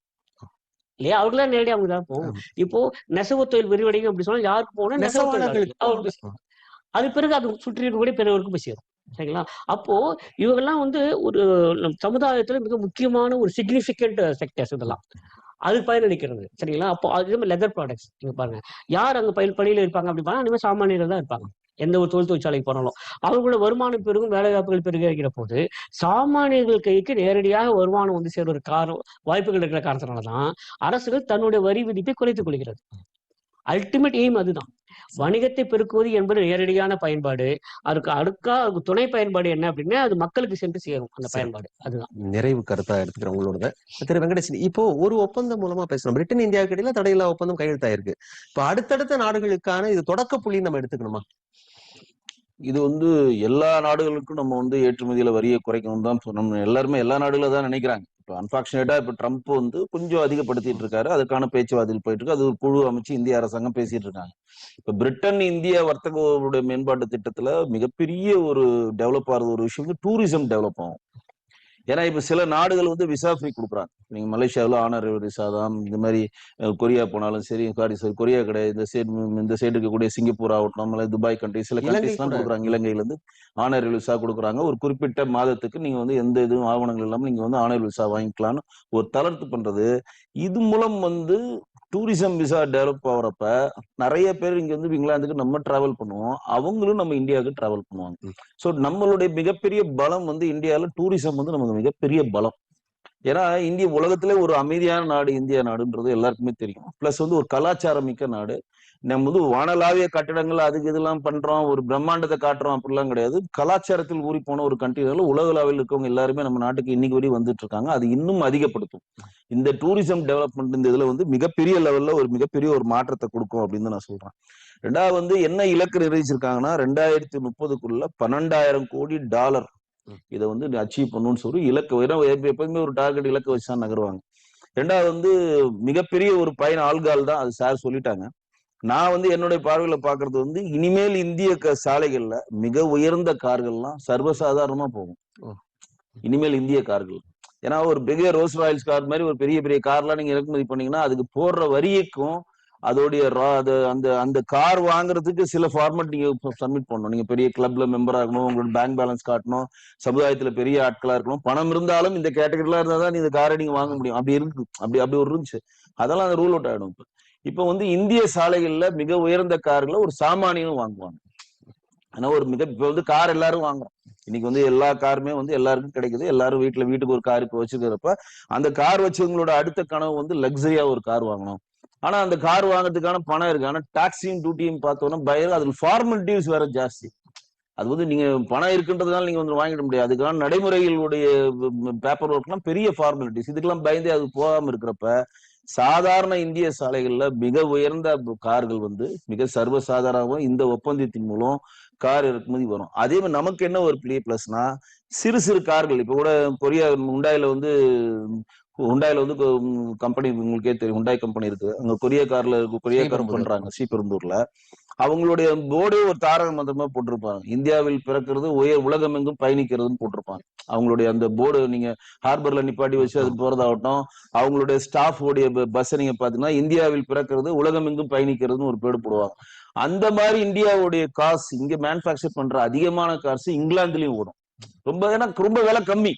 இல்லையா? அவர்களாம் நேரடியாக அவங்க தான் போகும். இப்போ நெசவு தொழில் விரிவடையும் அப்படி சொன்னா யாருக்கு போகணும். நெசவு. அது பிறகு அது சுற்றி இருக்கக்கூடிய பிறருக்கு போய் சேரும். சரிங்களா? அப்போ இவங்கெல்லாம் வந்து ஒரு சமுதாயத்துல மிக முக்கியமான ஒரு சிக்னிபிகண்ட் செக்டர்ஸ் இதெல்லாம். அதுக்கு பயனளிக்கிறது சரிங்களா? அப்போ அது லெதர் ப்ராடக்ட்ஸ் நீங்க பாருங்க. யார் அங்க பயில் பணியில இருப்பாங்க அப்படி பார்த்தா இனிமேல் சாமானியர்கள் தான் இருப்பாங்க. எந்த ஒரு தொழில் தொழிற்சாலைக்கு போனாலும். அவர்களோட வருமானம் பெருகும் வேலை வாய்ப்புகள் பெருகிற போது சாமானியர்கள் கைக்கு நேரடியாக வருமானம் வந்து சேர்வதற்கு காரணம் வாய்ப்புகள் இருக்கிற காரணத்தினால தான் அரசுகள் தன்னுடைய வரி விதிப்பை குறைத்துக் கொள்கிறது. அல்டிமேட் எய்ம் அதுதான். வணிகத்தை பெருக்குவது என்பது நேரடியான பயன்பாடு. அதுக்கு அடுக்கா அதுக்கு துணை பயன்பாடு என்ன அப்படின்னா அது மக்களுக்கு சென்று சேரும் அந்த. பயன்பாடு. அதுதான். நிறைவு கருத்தா எடுத்துக்கிறேன் உங்களோட திரு வெங்கடேசன் இப்போ ஒரு ஒப்பந்தம் மூலமா பேசுறோம் பிரிட்டன் இந்தியாவுக்கு இடையில தடையில்லா ஒப்பந்தம் கையெழுத்தாயிருக்கு. இப்போ அடுத்தடுத்த நாடுகளுக்கான இது தொடக்க புள்ளி நம்ம எடுத்துக்கணுமா? இது வந்து எல்லா நாடுகளுக்கும் நம்ம வந்து ஏற்றுமதியில வரியை குறைக்கணும் தான் சொன்னோம். எல்லாருமே எல்லா நாடுகளும் தான் நினைக்கிறாங்க. இப்போ அன்பார்ச்சுனேட்டா இப்போ ட்ரம்ப் வந்து கொஞ்சம் அதிகப்படுத்திட்டு இருக்காரு. அதுக்கான பேச்சுவார்த்தையில் போயிட்டு இருக்கு அது ஒரு குழு அமைச்சு இந்திய அரசாங்கம் பேசிட்டு இருக்காங்க. இப்போ பிரிட்டன் இந்திய வர்த்தக மேம்பாட்டு திட்டத்துல மிகப்பெரிய ஒரு டெவலப் ஆகுறது ஒரு விஷயம் வந்து டூரிசம் டெவலப் ஆகும். ஏன்னா இப்ப சில நாடுகள் வந்து விசா ஃப்ரீ கொடுக்குறாங்க. நீங்க மலேசியாவில் ஆனர் விசா தான் இந்த மாதிரி கொரியா போனாலும் சரி சாரி சாரி கொரியா கிடையாது. இந்த சைடு இந்த சைடு இருக்கக்கூடிய சிங்கப்பூர் ஆகட்டும் துபாய் கண்ட்ரி சில கண்ட்ரிஸ் எல்லாம் கூட. கொடுக்குறாங்க. இலங்கையில இருந்து ஆனர் விசா கொடுக்குறாங்க. ஒரு குறிப்பிட்ட மாதத்துக்கு நீங்க வந்து எந்த இதுவும் ஆவணங்கள் இல்லாம நீங்க வந்து ஆனர் விசா வாங்கிக்கலாம்னு ஒரு தளர்த்து பண்றது. இது மூலம் வந்து டூரிசம் விசா டெவலப் ஆகுறப்ப நிறைய பேர் இங்க வந்து இங்கிலாந்துக்கு நம்ம டிராவல் பண்ணுவோம். அவங்களும் நம்ம இந்தியாவுக்கு டிராவல் பண்ணுவாங்க. ஸோ நம்மளுடைய மிகப்பெரிய பலம் வந்து இந்தியாவில் டூரிசம் வந்து நமக்கு மிகப்பெரிய பலம். ஏன்னா இந்திய உலகத்திலே ஒரு அமைதியான நாடு இந்தியா நாடுன்றது எல்லாருக்குமே தெரியும். பிளஸ் வந்து ஒரு கலாச்சாரம் மிக்க நாடு. நம்ம வந்து வானலாவிய கட்டடங்கள் அதுக்கு இதெல்லாம் பண்றோம் ஒரு பிரம்மாண்டத்தை காட்டுறோம் அப்படிலாம் கிடையாது. கலாச்சாரத்தில் ஊறி போன ஒரு கண்ட்ரினால உலகளாவில் இருக்கவங்க எல்லாருமே நம்ம நாட்டுக்கு இன்னைக்கு வரையும் வந்துட்டு இருக்காங்க. அது இன்னும் அதிகப்படுத்தும். இந்த டூரிசம் டெவலப்மெண்ட் இந்த இதுல வந்து மிகப்பெரிய லெவல்ல ஒரு மிகப்பெரிய ஒரு மாற்றத்தை கொடுக்கும் அப்படின்னு தான் நான் சொல்றேன். ரெண்டாவது வந்து என்ன இலக்கு நிர்ணயிச்சிருக்காங்கன்னா ரெண்டாயிரத்தி முப்பதுக்குள்ள பன்னெண்டாயிரம் கோடி டாலர் இதை வந்து அச்சீவ் பண்ணணும்னு சொல்லி இலக்கு எப்பயுமே ஒரு டார்கெட் இலக்கு வச்சு தான் நகருவாங்க. ரெண்டாவது வந்து மிகப்பெரிய ஒரு பயன் ஆள்கால் தான் அது சார் சொல்லிட்டாங்க. நான் வந்து என்னுடைய பார்வையில பாக்குறது வந்து இனிமேல் இந்திய சாலைகள்ல மிக உயர்ந்த கார்கள்லாம் சர்வசாதாரணமா போகும். இனிமேல் இந்திய கார்கள். ஏன்னா ஒரு பெரிய ரோஸ் ராயல்ஸ் கார் மாதிரி ஒரு பெரிய பெரிய கார்லாம் நீங்க இறக்குமதி பண்ணீங்கன்னா அதுக்கு போடுற வரிக்கும் அதோடைய அந்த அந்த கார் வாங்குறதுக்கு சில ஃபார்மட் நீங்க சப்மிட் பண்ணணும். நீங்க பெரிய கிளப்ல மெம்பரா இருக்கணும் உங்களோட பேங்க் பேலன்ஸ் காட்டணும் சமுதாயத்துல பெரிய ஆட்களா இருக்கணும். பணம் இருந்தாலும் இந்த கேட்டகரியில இருந்தா தான் இந்த காரை நீங்க வாங்க முடியும். அப்படி இருக்கு அப்படி அப்படி ஒரு இருந்துச்சு. அதெல்லாம் அந்த ரூல் அவுட் ஆயிடும் இப்ப. இப்ப வந்து இந்திய சாலைகள்ல மிக உயர்ந்த கார்களை ஒரு சாமானியனும் வாங்குவாங்க. ஆனா ஒரு மிக இப்ப வந்து கார் எல்லாரும் வாங்குறோம். இன்னைக்கு வந்து எல்லா காருமே வந்து எல்லாருக்கும் கிடைக்குது. எல்லாரும் வீட்டுல வீட்டுக்கு ஒரு கார் இப்ப வச்சுக்கிறப்ப அந்த கார் வச்சவங்களோட அடுத்த கனவு வந்து லக்ஸரியா ஒரு கார் வாங்கணும். ஆனா அந்த கார் வாங்குறதுக்கான பணம் இருக்கு. ஆனா டாக்ஸியும் டியூட்டியும் பார்த்தோம்னா பயம் அதுல ஃபார்மாலிட்டிஸ் வேற ஜாஸ்தி. அது வந்து நீங்க பணம் இருக்குன்றதுனால நீங்க வந்து வாங்கிட முடியாது. அதுக்கான நடைமுறைகளுடைய பேப்பர் ஒர்க்லாம் பெரிய ஃபார்மாலிட்டிஸ் இதுக்கெல்லாம் பயந்தே அது போகாம இருக்கிறப்ப சாதாரண இந்திய சாலைகள்ல மிக உயர்ந்த கார்கள் வந்து மிக சர்வசாதாரணமாக இந்த ஒப்பந்தத்தின் மூலம் கார் இறக்குமதி வரும். அதே மாதிரி நமக்கு என்ன ஒரு பெரிய பிளஸ்னா சிறு சிறு கார்கள் இப்ப கூட கொரியா உண்டாயில வந்து உண்டாயில வந்து கம்பெனி உங்களுக்கே தெரியும். உண்டாய் கம்பெனி இருக்கு அங்க கொரியா கார்ல கொரியா கார். பண்றாங்க. ஸ்ரீபெரும்பூர்ல. அவங்களுடைய போர்டே ஒரு தாரக மந்திரமா போட்டிருப்பாங்க. இந்தியாவில் பிறக்கிறது உயர் உலகம் எங்கும் பயணிக்கிறதுன்னு போட்டிருப்பாங்க. அவங்களுடைய அந்த போர்டு நீங்க ஹார்பர்ல நிப்பாட்டி வச்சு அது போறதாகட்டும் அவங்களுடைய ஸ்டாஃப் உடைய பஸ் நீங்க பாத்தீங்கன்னா இந்தியாவில் பிறக்கிறது உலகம் எங்கும் பயணிக்கிறதுன்னு ஒரு பேடு போடுவாங்க. அந்த மாதிரி இந்தியாவுடைய காசு இங்க மேனுஃபேக்சர் பண்ற அதிகமான காசு இங்கிலாந்துலயும் ஓடும். ரொம்ப ஏன்னா ரொம்ப விலை கம்மி.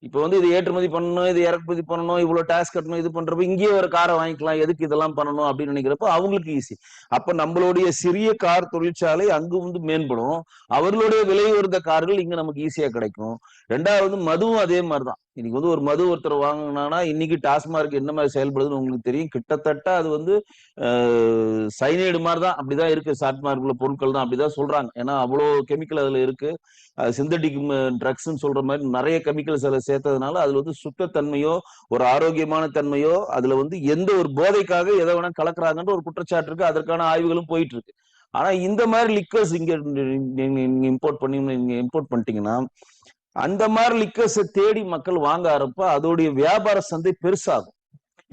இப்ப வந்து இது ஏற்றுமதி பண்ணணும் இது இறக்குமதி பண்ணணும் இவ்வளவு டேக்ஸ் கட்டணும் இது பண்றப்ப இங்கேயே ஒரு காரை வாங்கிக்கலாம் எதுக்கு இதெல்லாம் பண்ணணும் அப்படின்னு நினைக்கிறப்ப அவங்களுக்கு ஈஸி அப்ப நம்மளுடைய சிறிய கார் தொழிற்சாலை அங்கு வந்து மேம்படும். அவர்களுடைய விலை உயர்ந்த கார்கள் இங்க நமக்கு ஈஸியா கிடைக்கும். ரெண்டாவது மதுவும் அதே மாதிரிதான். இன்னைக்கு வந்து ஒரு மது ஒருத்தர் வாங்கினானா இன்னைக்கு டாஸ்மார்க் என்ன மாதிரி செயல்படுதுன்னு உங்களுக்கு தெரியும். கிட்டத்தட்ட அது வந்து சைனைடு மாதிரி தான் அப்படிதான் இருக்கு. ஷார்ட் மார்க்குள்ள பொருட்கள் தான் அப்படிதான் சொல்றாங்க. ஏன்னா அவ்வளோ கெமிக்கல் அதுல இருக்கு. சிந்தட்டிக் ட்ரக்ஸ்ன்னு சொல்ற மாதிரி நிறைய கெமிக்கல்ஸ் அதில் சேர்த்ததுனால அதுல வந்து சுத்தத்தன்மையோ ஒரு ஆரோக்கியமான தன்மையோ அதுல வந்து எந்த ஒரு போதைக்காக எதை வேணா கலக்குறாங்கன்ற ஒரு குற்றச்சாட்டு இருக்கு. அதற்கான ஆய்வுகளும் போயிட்டு இருக்கு. ஆனா இந்த மாதிரி லிக்கர்ஸ் இங்க நீங்க இம்போர்ட் பண்ணி நீங்க இம்போர்ட் பண்ணிட்டீங்கன்னா அந்த மாதிரி லிக்கர்ஸை தேடி மக்கள் வாங்க ஆரப்ப அதோடைய வியாபார சந்தை பெருசாகும்.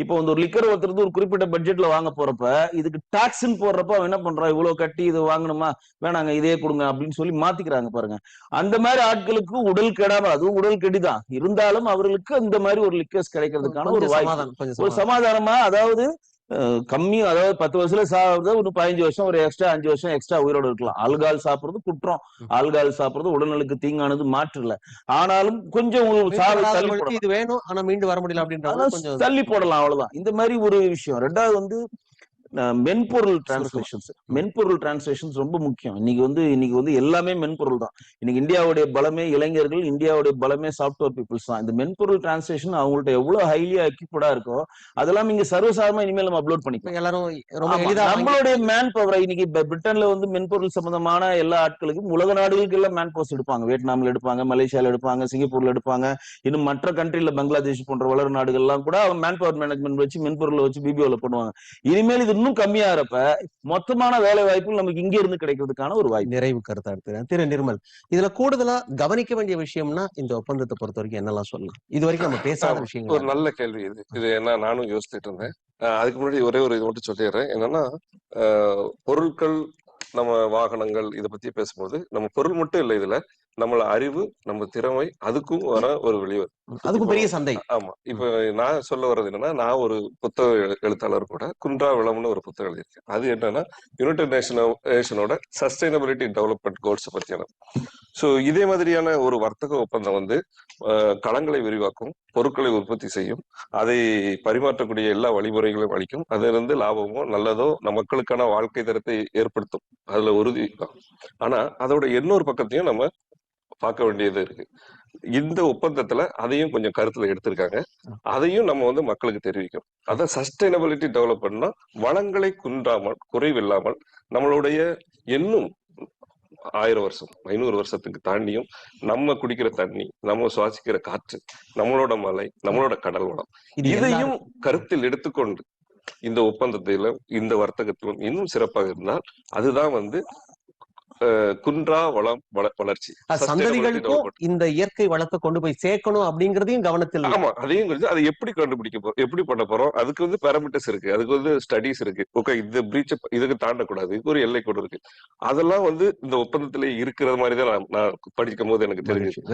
இப்போ வந்து ஒரு லிக்கர் ஒருத்தர் ஒரு குறிப்பிட்ட பட்ஜெட்ல வாங்க போறப்ப இதுக்கு டாக்ஸ்ன்னு போடுறப்ப அவன் என்ன பண்றான்? இவ்வளவு கட்டி இது வாங்கணுமா? வேணாங்க இதே கொடுங்க அப்படின்னு சொல்லி மாத்திக்கிறாங்க பாருங்க. அந்த மாதிரி ஆட்களுக்கு உடல் கெடாம அதுவும் உடல் கெடிதான். இருந்தாலும் அவர்களுக்கு இந்த மாதிரி ஒரு லிக்கர்ஸ் கிடைக்கிறதுக்கான ஒரு வாய்ப்பு. ஒரு. சமாதானமா அதாவது அஹ், கம்மி அதாவது பத்து வருஷத்துல சாப்பிடுறது ஒரு பதினஞ்சு வருஷம் ஒரு எக்ஸ்ட்ரா அஞ்சு வருஷம் எக்ஸ்ட்ரா உயிரோட இருக்கலாம். ஆல்கால் சாப்பிடுறது குற்றம். ஆல்கால் சாப்பிடுறது உடல்நலுக்கு தீங்கானது மாற்று இல்ல. ஆனாலும் கொஞ்சம் இது வேணும் ஆனா மீண்டு வர முடியல கொஞ்சம் தள்ளி போடலாம் அவ்வளவுதான். இந்த மாதிரி ஒரு விஷயம். ரெண்டாவது வந்து மென்பொருள் டிரான்ஸ்லேஷன்ஸ் மென்பொருள் டிரான்ஸ்லேஷன்ஸ் ரொம்ப முக்கியம். இன்னைக்கு வந்து இன்னைக்கு வந்து எல்லாமே மென்பொருள் தான். இன்னைக்கு இந்தியாவுடைய பலமே இளைஞர்கள் இந்தியாவுடைய பலமே சாஃப்ட்வேர் பீப்புள்ஸ் தான். இந்த மென்பொருள் டிரான்ஸ்லேஷன் அவங்கள்ட்ட எவ்வளவு ஹைலி அக்யூபடா இருக்கோ அதெல்லாம் இங்க சர்வசாதாரணமா இனிமேல் நம்ம அப்லோட் பண்ணிக்கலாம். எல்லாரும் நம்மளுடைய மேன் பவர் இன்னைக்கு பிரிட்டன்ல வந்து மென்பொருள் சம்பந்தமான எல்லா ஆட்களுக்கும் உலக நாடுகளுக்கு எல்லாம் மேன் பவர்ஸ் எடுப்பாங்க. வியட்நாம்ல எடுப்பாங்க மலேசியால எடுப்பாங்க சிங்கப்பூர்ல எடுப்பாங்க. இன்னும் மற்ற கண்ட்ரில பங்களாதேஷ் போன்ற வளரும் நாடுகள்லாம் கூட அவங்க மேன் பவர் மேனேஜ்மெண்ட் வச்சு மென்பொருளை வச்சு பிபிஓல பண்ணுவாங்க. இனிமேல் இது இன்னும் கம்மியாகிறப்ப மொத்தமான வேலை வாய்ப்புகள் நமக்கு இங்க இருந்து கிடைக்கிறதுக்கான ஒரு வாய்ப்பு. நிறைவு கருத்தா எடுத்துக்கிறேன். திரு நிர்மல் இதுல கூடுதலா கவனிக்க வேண்டிய விஷயம்னா இந்த ஒப்பந்தத்தை பொறுத்த வரைக்கும் என்னெல்லாம் சொல்லலாம்? இது வரைக்கும் நம்ம பேசாத ஆமா. ஒரு நல்ல கேள்வி இது. இது என்ன நானும் யோசிச்சுட்டு இருந்தேன். அதுக்கு முன்னாடி ஒரே ஒரு இது மட்டும் சொல்லிடுறேன். என்னன்னா பொருட்கள் நம்ம வாகனங்கள் இதை பத்தி பேசும்போது நம்ம பொருள் மட்டும் இல்லை இதுல. நம்மள அறிவு நம்ம திறமை அதுக்கும் வர ஒரு வெளிவரும் அதுக்கும் பெரிய சந்தை. ஆமா. இப்ப நான் சொல்ல வர்றது என்னன்னா நான் ஒரு புத்தக எழு- எழுத்தாளர் கூட குன்றா விளம்னு ஒரு புத்தகம் எழுதியிருக்கேன். அது என்னன்னா யுனைடெட் நேஷனல் நேஷனோட சஸ்டைனபிலிட்டி டெவலப்மெண்ட் கோல்ஸ் பத்தியான சோ இதே மாதிரியான ஒரு வர்த்தக ஒப்பந்தம் வந்து களங்களை விரிவாக்கும் பொருட்களை உற்பத்தி செய்யும் அதை பரிமாற்றக்கூடிய எல்லா வழிமுறைகளையும் அளிக்கும். அதிலிருந்து லாபமோ நல்லதோ நம்ம மக்களுக்கான வாழ்க்கை தரத்தை ஏற்படுத்தும். அதுல உறுதி தான். ஆனா அதோட இன்னொரு பக்கத்தையும் நம்ம பார்க்க வேண்டியது இருக்கு. இந்த ஒப்பந்தத்துல அதையும் கொஞ்சம் கருத்துல எடுத்திருக்காங்க. அதையும் நம்ம வந்து மக்களுக்கு தெரிவிக்கும் அதான் சஸ்டைனபிலிட்டி டெவலப் பண்ணா வளங்களை குன்றாமல் குறைவில்லாமல் நம்மளுடைய இன்னும் ஆயிரம் வருஷம் ஐநூறு வருஷத்துக்கு தாண்டியும் நம்ம குடிக்கிற தண்ணி நம்ம சுவாசிக்கிற காற்று நம்மளோட மலை நம்மளோட கடல் வளம் இது இதையும் கருத்தில் எடுத்துக்கொண்டு இந்த ஒப்பந்தத்திலும் இந்த வர்த்தகத்திலும் இன்னும் சிறப்பாக இருந்தால் அதுதான் வந்து குன்றா வளம் வள- வளர்ச்சி. சந்ததிகளுக்கும். இந்த இயற்கை வளத்தை கொண்டு போய் சேர்க்கணும் அப்படிங்கறதையும் கவனத்தில் ஆமா அதையும் குறித்து அதை எப்படி கண்டுபிடிக்க போறோம் எப்படி பண்ண போறோம்? அதுக்கு வந்து பேராமீட்டர்ஸ் இருக்கு. அதுக்கு வந்து ஸ்டடிஸ் இருக்கு. ஓகே இந்த பிரீச் இதுக்கு தாண்டக்கூடாது. இதுக்கு ஒரு எல்லை கூட இருக்கு. அதெல்லாம் வந்து இந்த ஒப்பந்தத்திலே இருக்கிற மாதிரி தான் நான் படிக்கும் போது எனக்கு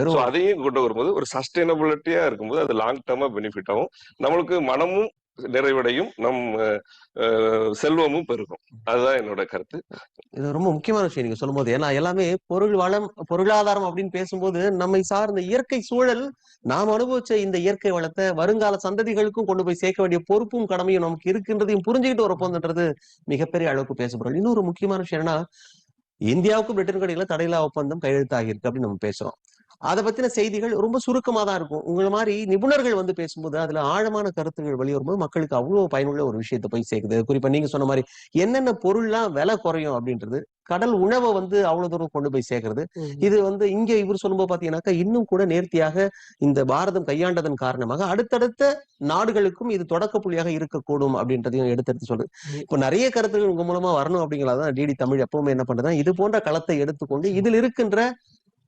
ஸோ அதையும் கொண்டு வரும்போது ஒரு சஸ்டைனபிலிட்டியா இருக்கும்போது அது லாங் டேர்மா பெனிஃபிட் ஆகும் நம்மளுக்கு மனமும் நிறைவடையும். நம் அஹ், செல்வமும் பெருகும். அதுதான் என்னோட கருத்து. இது ரொம்ப முக்கியமான விஷயம் நீங்க சொல்லும் போது ஏன்னா எல்லாமே பொருள் வளம் பொருளாதாரம் அப்படின்னு பேசும்போது நம்மை சார்ந்த இயற்கை சூழல் நாம் அனுபவிச்ச இந்த இயற்கை வளத்தை வருங்கால சந்ததிகளுக்கும் கொண்டு போய் சேர்க்க வேண்டிய பொறுப்பும் கடமையும் நமக்கு இருக்குன்றதையும் புரிஞ்சுக்கிட்டு வரப்போன்றது மிகப்பெரிய அளவுக்கு பேசப்படுறோம் இன்னொரு முக்கியமான விஷயம் என்னன்னா இந்தியாவுக்கும் பிரிட்டன் இடையில தடையில்லா ஒப்பந்தம் கையெழுத்தாகி இருக்கு அப்படின்னு நம்ம பேசுறோம். அதை பத்தின செய்திகள் ரொம்ப சுருக்கமா தான் இருக்கும். உங்களை மாதிரி நிபுணர்கள் வந்து பேசும்போது அதுல ஆழமான கருத்துகள் வெளிவரும்போது மக்களுக்கு அவ்வளவு பயனுள்ள ஒரு விஷயத்தை போய் சேர்க்குது. குறிப்பா நீங்க சொன்ன மாதிரி என்னென்ன பொருள்லாம் விலை குறையும் அப்படின்றது கடல் உணவை வந்து அவ்வளவு தூரம் கொண்டு போய் சேர்க்கறது. இது வந்து இங்க இவர் சொல்லும்போது பாத்தீங்கன்னாக்கா இன்னும் கூட நேர்த்தியாக இந்த பாரதம் கையாண்டதன் காரணமாக அடுத்தடுத்த நாடுகளுக்கும் இது தொடக்க புள்ளியாக இருக்கக்கூடும் அப்படின்றதையும் எடுத்தெடுத்து சொல்லுது. இப்போ நிறைய கருத்துகள் உங்க மூலமா வரணும் அப்படிங்கிறதான் டிடி தமிழ் எப்பவுமே என்ன பண்றதுன்னா இது போன்ற களத்தை எடுத்துக்கொண்டு இதில் இருக்கின்ற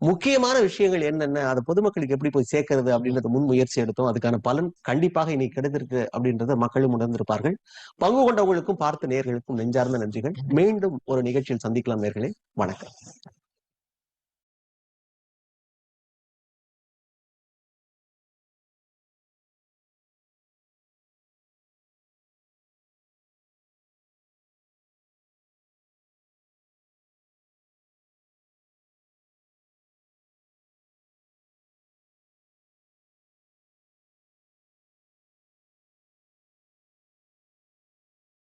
முக்கியமான விஷயங்கள் என்னென்ன? அதை பொதுமக்களுக்கு எப்படி போய் சேர்க்கறது அப்படின்றத முன் முயற்சி எடுத்தோம். அதுக்கான பலன் கண்டிப்பாக இன்னைக்கு கிடைத்திருக்கு அப்படின்றத மக்களும் உணர்ந்திருப்பார்கள். பங்கு கொண்டவங்களுக்கும் பார்த்த நேர்களுக்கும் நெஞ்சார்ந்த நன்றிகள். மீண்டும் ஒரு நிகழ்ச்சியில் சந்திக்கலாம் நேர்களே. வணக்கம்.